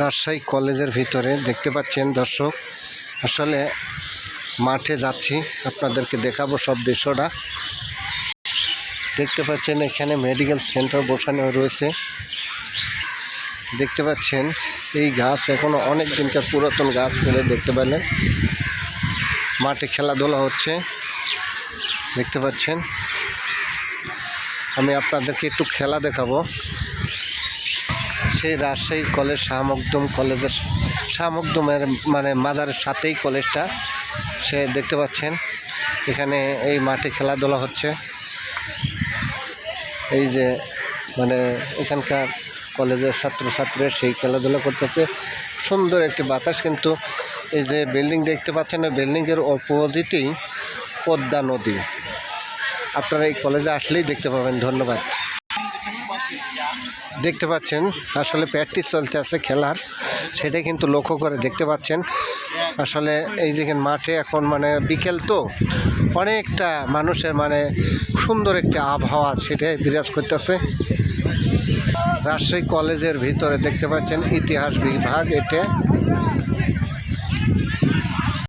রাজশাহী কলেজের ভিতরে দেখতে পাচ্ছেন দর্শক, আসলে মাঠে যাচ্ছি, আপনাদেরকে দেখাবো সব দৃশ্যটা। দেখতে পাচ্ছেন এখানে মেডিকেল সেন্টার বসানো রয়েছে। দেখতে পাচ্ছেন এই গাছ এখনও অনেক দিনকার পুরাতন গাছ ফেলে দেখতে পেলেন। মাঠে খেলাধুলা হচ্ছে। দেখতে পাচ্ছেন। আমি আপনাদেরকে একটু খেলা দেখাবো। সেই রাজশাহী কলেজ শাহমকদম কলেজের শাহমকদমের মানে মাজারের সাথেই কলেজটা। সে দেখতে পাচ্ছেন, এখানে এই মাঠে খেলাধুলা হচ্ছে। এই যে মানে এখানকার কলেজের ছাত্রছাত্রীরা সেই খেলাধুলা করতেছে। সুন্দর একটি বাতাস কিন্তু এই যে বিল্ডিং দেখতে পাচ্ছেন, ওই বিল্ডিংয়ের অপোজিটেই পদ্মা নদী। আপনারা এই কলেজে আসলেই দেখতে পাবেন, ধন্যবাদ। দেখতে পাচ্ছেন, আসলে প্র্যাকটিস চলতে আছে খেলার সেটা কিন্তু লক্ষ্য করে দেখতে পাচ্ছেন। আসলে এই যে মাঠে এখন মানে বিকেল তো, অনেকটা মানুষের মানে সুন্দর একটি আবহাওয়া সেটাই বিরাজ করতেছে। রাজশাহী কলেজের ভিতরে দেখতে পাচ্ছেন ইতিহাস বিভাগ। এটা